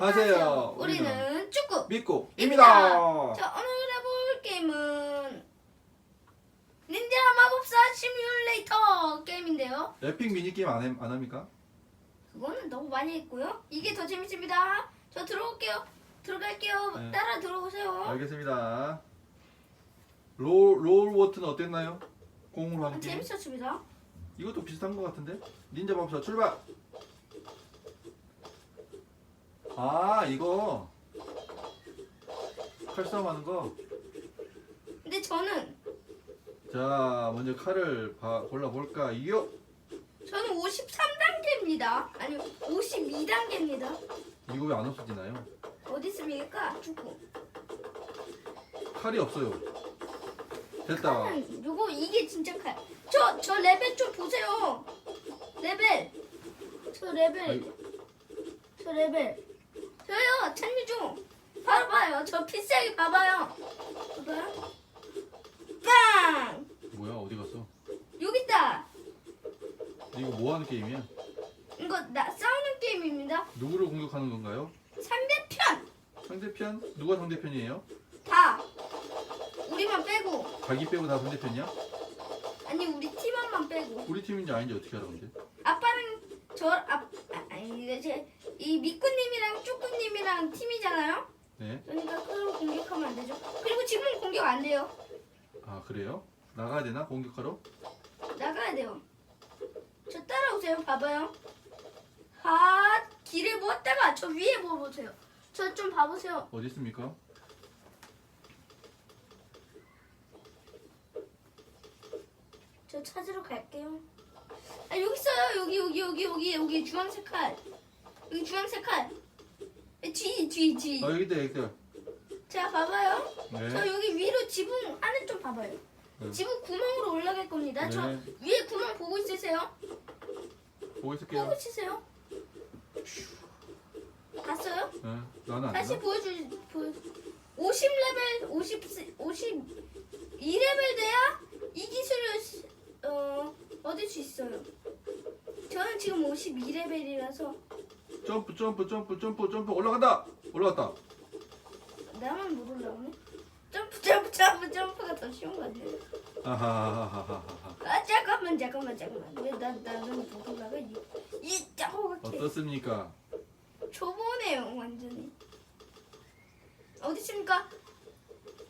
안녕하세요. 우리는 축구 믿고 입니다. 자 오늘 해볼 게임은 닌자 마법사 시뮬레이터 게임인데요. 에픽 미니 게임 안, 안 합니까? 그거는 너무 많이 했고요. 이게 더 재밌습니다. 저 들어올게요. 들어갈게요. 네. 따라 들어오세요. 알겠습니다. 롤 롤워트는 어땠나요? 공으로 한 게임. 재밌었습니다. 이것도 비슷한 것 같은데? 닌자 마법사 출발. 아 이거 칼싸움 하는 거. 근데 저는 자 먼저 칼을 봐- 골라볼까요 저는 53단계입니다. 아니 52단계입니다. 이거 왜 안 없어지나요? 어디 있습니까? 축구. 칼이 없어요. 됐다. 칼은 요거 이게 진짜 칼. 저저 레벨 좀 보세요. 레벨. 저 레벨. 아이고. 저 레벨. 저요 찬유 중 바로 봐요 저 피세기 봐봐요 봐봐요 빵 뭐야 어디 갔어? 여기 있다 이거 뭐 하는 게임이야? 이거 나 싸우는 게임입니다 누구를 공격하는 건가요? 상대편 상대편? 누가 상대편이에요? 다 우리만 빼고 자기 빼고 다 상대편이야? 아니 우리 팀만 빼고 우리 팀인지 아닌지 어떻게 알아 근데? 아빠는 저 아, 아 아니 이제 이 미꾸님이랑 쭈꾸님이랑 팀이잖아요. 네. 그러니까 그로 공격하면 안 되죠. 그리고 지금은 공격 안 돼요. 아 그래요? 나가야 되나 공격하러? 나가야 돼요. 저 따라오세요. 봐봐요. 아 길에 무엇다가 저 위에 뭐 보세요. 저 좀 봐보세요. 어디 있습니까? 저 찾으러 갈게요. 아 여기 있어요. 여기 여기 여기 여기 여기 주황색 칼. 여기 주황색 칼. 뒤, 뒤, 뒤. 아 여기 있다 여기 있다. 자, 봐봐요. 네. 저 여기 위로 지붕 안에 좀 봐봐요. 네. 지붕 구멍으로 올라갈 겁니다. 저 네. 위에 구멍 보고 있으세요. 보고 있을게요. 보고 치세요. 갔어요? 네. 나는 다시 보여주, 보여 50레벨, 50, 52레벨 돼야 이 기술을, 어, 얻을 수 있어요. 저는 지금 52레벨이라서 점프 점프 점프 점프 점프 올라간다 올라갔다 나만 못 올라오네. 점프 점프 점프 점프가 더 쉬운 것 같아. 아하하하하 아 잠깐만 잠깐만 잠깐만. 왜 나는 못 올라가? 이 짜고밖에. 어떻습니까? 좁으네요 완전히. 어디 있습니까?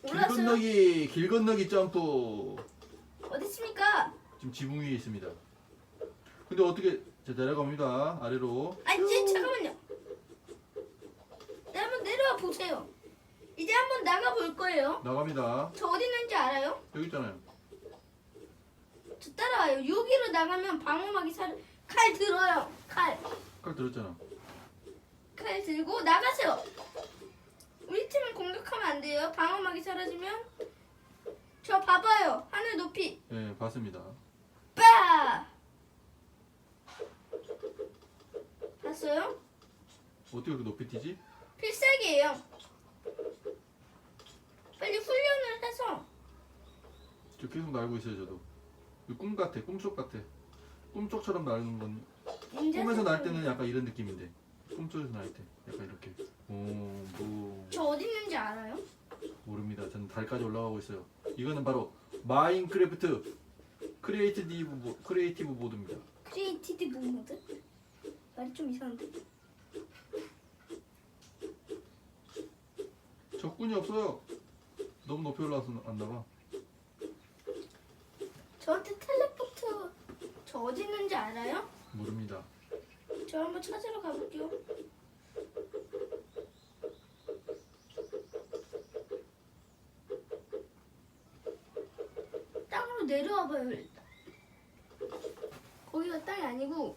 길 건너기 길 건너기 점프 어디 있습니까? 지금 지붕 위에 있습니다 근데 어떻게 자 내려갑니다 아래로 아 이제 보세요. 이제 한번 나가 볼 거예요. 나갑니다. 저 어디 있는지 알아요? 여기 있잖아요. 저 따라와요. 여기로 나가면 방어막이 살. 칼 들어요. 칼. 칼 들었잖아. 칼 들고 나가세요. 우리 팀을 공격하면 안 돼요. 방어막이 사라지면 저 봐봐요. 하늘 높이. 네, 봤습니다. 빠. 봤어요? 어떻게 이렇게 높이 뛰지? 빨리예요. 빨리 훈련을 해서 저 계속 날고 있어요 저도. 꿈 같아, 꿈속 같아. 꿈속처럼 날는 건 꿈에서 날 때는 약간 이런 느낌인데 꿈속에서 날 때 약간 이렇게 오뭐 저 어디 있는지 알아요? 모릅니다. 저는 달까지 올라가고 있어요. 이거는 바로 마인크래프트 크리에이티브 보- 크리에이티브 보드입니다. 크리에이티브 모드? 말이 좀 이상한데? 적군이 없어요. 너무 높이 올라서 안 나가. 저한테 텔레포트 저 어디 있는지 알아요? 모릅니다. 저 한번 찾으러 가볼게요. 땅으로 내려와봐요 일단. 거기가 땅이 아니고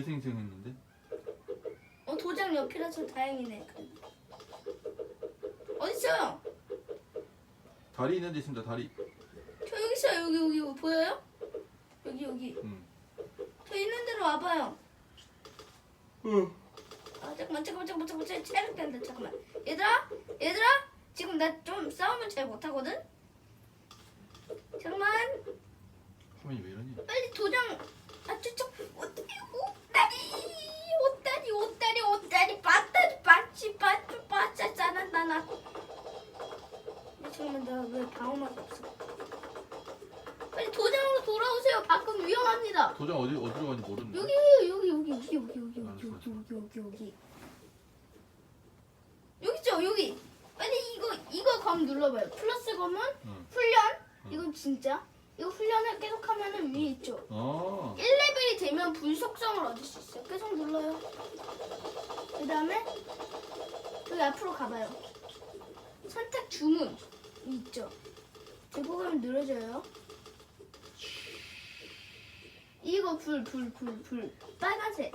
재생생했는데. 어 도장 옆이라서 다행이네. 어디 있어요? 다리 있는 데 있습니다. 다리. 저 여기 있어요. 여기 여기 여기 보여요? 여기 여기. 음. 저 있는 대로 와봐요. 어. 아 잠깐만 잠깐만 잠깐만 잠깐만 체- 체력 된다 잠깐만. 얘들아 얘들아 지금 나 좀 싸우면 잘 못하거든. 잠깐만 화면이 왜 이러니? 빨리 도장. 아 저쪽 옷다리 옷다리 옷다리 옷다리 옷다리 빠따리 빠치 빠치 빠짜 짜난나나. 잠깐만 나 왜 방어막이 없어? 빨리 도장으로 돌아오세요. 밖은 위험합니다. 도장 어디 어디로 가는지 모르는데. 여기 여기 여기 여기 여기 여기 여기 여기 여기 여기 여기 여기 있죠 여기 빨리 이거 이거 검 눌러봐요 플러스 검은 응. 훈련 응. 이건 진짜 이거 훈련을 계속하면은 위에 있죠 아. 1레벨이 되면 불속성을 얻을 수 있어요 계속 눌러요 그 다음에 여기 앞으로 가봐요 선택 주문 있죠 들고 가면 늘어져요 이거 불 불 불 불 빨간색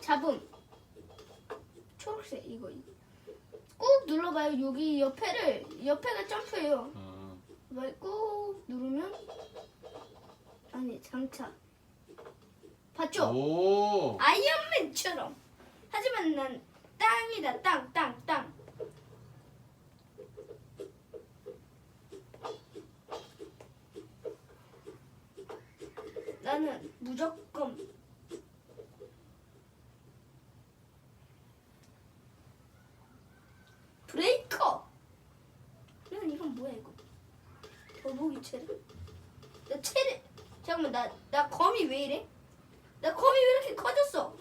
잡음 초록색 이거 이거. 꾹 눌러봐요 여기 옆에를 옆에가 점프해요 아. 이걸 꾹 누르면 아니 장착 봤죠? 오. 아이언맨처럼 하지만 난 땅이다 땅 땅 땅. 나는 무조건 브레이커. 이건 이건 뭐야 이거? 더보기 체력. 나 체력. 잠깐만 나 나 검이 왜 이래? 나 검이 왜 이렇게 커졌어?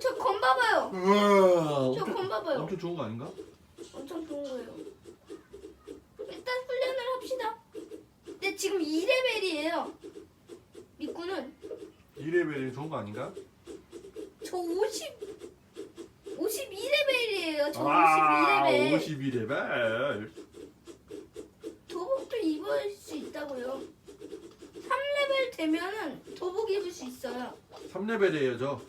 저 검 봐봐요. 우와. 저 엄청, 검 봐봐요. 엄청 좋은 거 아닌가? 엄청 좋은 거예요. 일단 훈련을 합시다. 근데 지금 2레벨이에요. 미꾸는 2레벨이 좋은 거 아닌가? 저 50, 52레벨이에요. 저 아, 52레벨. 52레벨. 도복도 입을 수 있다고요. 3레벨 되면은 도복 입을 수 있어요. 3레벨이에요, 저.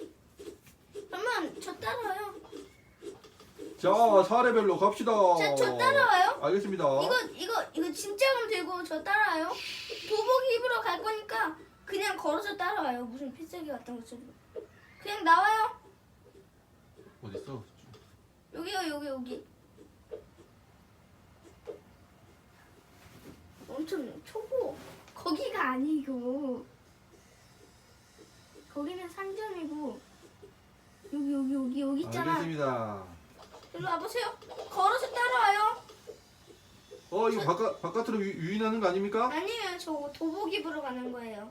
그러면 저 따라와요. 자, 4레벨로 갑시다. 자, 저 따라와요. 알겠습니다. 이거 이거 이거 진짜 검 들고 저 따라와요. 도복 입으러 갈 거니까 그냥 걸어서 따라와요. 무슨 필살기 같은 거 쓰고. 그냥 나와요. 어디 있어? 여기요 여기 여기. 엄청 초보. 거기가 아니고. 거기는 상점이고. 여기 여기 여기 여기 있잖아. 알겠습니다. 일로 와보세요. 걸어서 따라와요. 어, 이거 바깥 바깥으로 유, 유인하는 거 아닙니까? 아니에요. 저 도복 입으러 가는 거예요.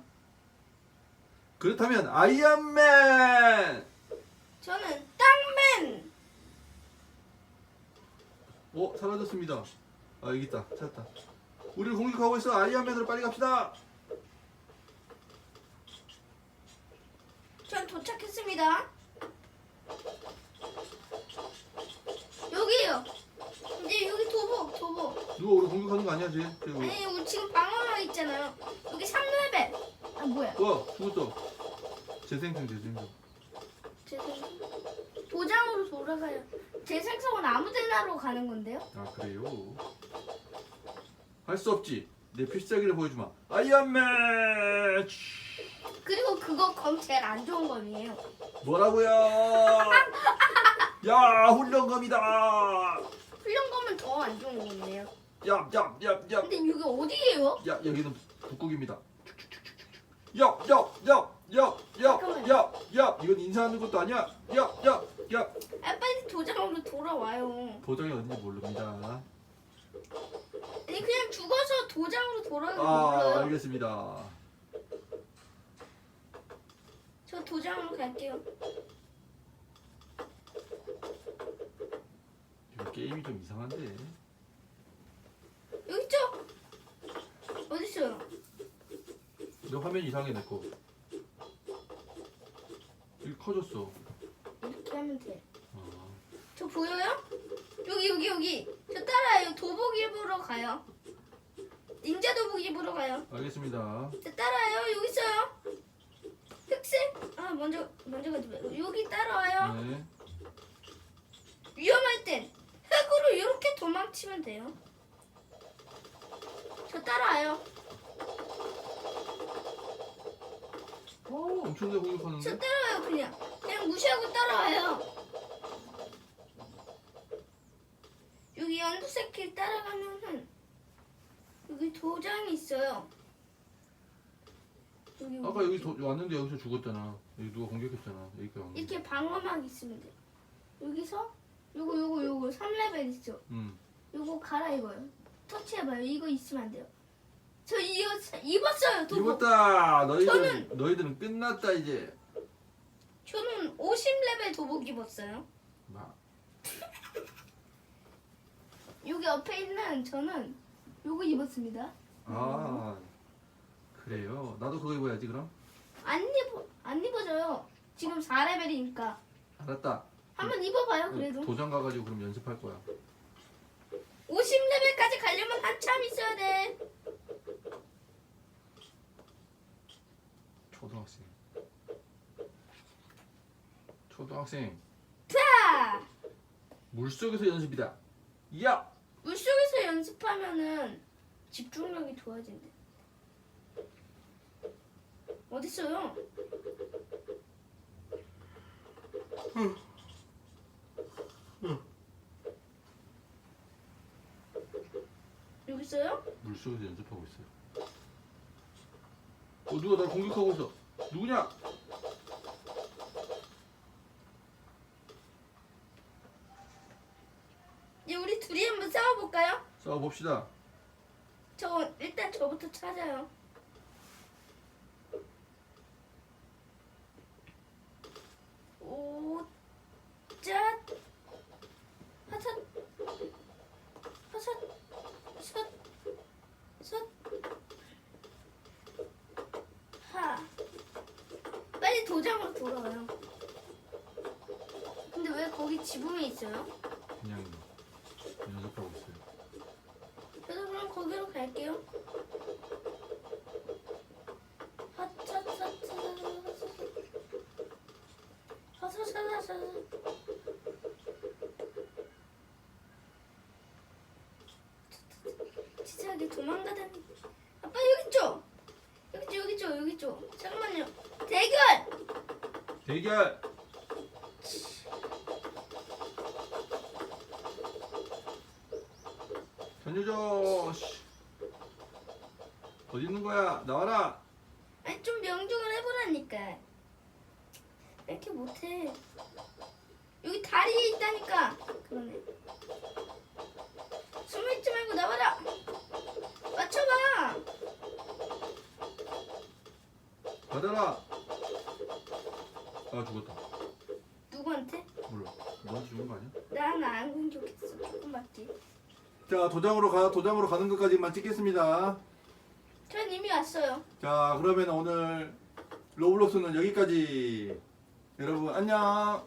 그렇다면 아이언맨. 저는 땅맨. 어, 사라졌습니다. 아, 여기 있다. 찾았다. 우리를 공격하고 있어. 아이언맨으로 빨리 갑시다. 전 도착했습니다. 여기요. 이제 여기 도복, 도복. 누가 우리 공격하는 거 아니야, 쟤? 쟤 우리. 아니, 우리 지금 방어막 있잖아요. 여기 3레벨. 아, 뭐야. 와, 죽었어. 재생성, 재생성. 제 생- 도장으로 돌아가요. 제 생성은 아무 데나로 가는 건데요. 아, 그래요? 할 수 없지. 내 필살기를 보여주마. 아이언맨! 그리고 그거 검 제일 안 좋은 검이에요. 뭐라고요? 야, 훈련검이다. 훈련 검은 더 안 좋은 검이에요. 야, 야, 야, 야. 근데 여기 어디예요? 야, 여기는 북극입니다. 야, 야, 야, 야, 야. 야, 야. 이건 인사하는 것도 아니야. 야, 야, 야. 아, 빨리 도장으로 돌아와요. 도장이 어딘지 모릅니다. 아니, 그냥 죽어서 도장으로 돌아가면 아, 몰라요. 알겠습니다. 저 도장으로 갈게요. 이거 게임이 좀 이상한데. 여기 있죠? 어디 있어요? 너 화면 이상해 내 거. 이게 커졌어. 이렇게 하면 돼. 아, 저 보여요? 여기 여기 여기. 저 따라요. 도복 입으러 가요. 닌자 도복 집으로 가요. 알겠습니다. 자, 따라와요. 여기 있어요. 흑색. 아 먼저 먼저 가지 마. 여기 따라와요. 네. 위험할 땐 흙으로 이렇게 도망치면 돼요. 저 따라와요. 어, 엄청나게 저 공격하는데? 따라와요 그냥. 그냥 무시하고 따라와요. 연두색 길 따라가면은 여기 도장이 있어요. 여기 아까 여기 도, 왔는데 여기서 죽었잖아. 여기 누가 공격했잖아. 여기까지 왔는데. 이렇게 방어막 있으면 돼. 여기서 요거 요거 요거 3레벨 있어. 응. 요거 갈아 입어요. 터치해봐요. 이거 있으면 안 돼요. 저 이거 입었어요. 도복. 입었다. 너희들은 너희들은 끝났다 이제. 저는 50레벨 도복 입었어요. 마. 여기 옆에 있는 저는 요거 입었습니다. 아 그래요. 나도 그거 입어야지 그럼. 안 입어 안 입어져요. 지금 4레벨이니까 알았다. 한번 입어봐요. 그래도 도장 가가지고 그럼 연습할 거야. 50레벨까지 가려면 한참 있어야 돼. 초등학생. 초등학생. 자 물 속에서 연습이다. 야. 물속에서 연습하면은 집중력이 좋아진대. 어딨어요? 여기 있어요? 물 속에서 연습하고 있어요. 어 누가 날 공격하고 있어? 누구냐? 이제 우리 둘이 한번 싸워볼까요? 싸워 봅시다. 저 일단 저부터 찾아요. 오, 짠, 하삿, 하삿, 섯, 섯, 하. 빨리 도장으로 돌아와요. 근데 왜 거기 지붕에 있어요? 그냥 연습하고 있어요. 저도 그럼 거기로 갈게요. 하차차차 하차차차차 도망가다니 아빠 여기 있죠 여기 있죠 여기 있죠 잠깐만요 대결 대결 전유조 씨. 어디 있는 거야? 나와라. 아니 좀 명중을 해보라니까. 왜 이렇게 못해? 여기 다리에 있다니까. 그러네. 숨어있지 말고 나와라. 맞춰봐. 받아라. 아 죽었다. 누구한테? 몰라. 너한테 죽은 거 아니야? 나는 안 공격했어. 조금 맞지. 자 도장으로 가 도장으로 가는 것까지만 찍겠습니다. 전 이미 왔어요. 자 그러면 오늘 로블록스는 여기까지. 여러분 안녕.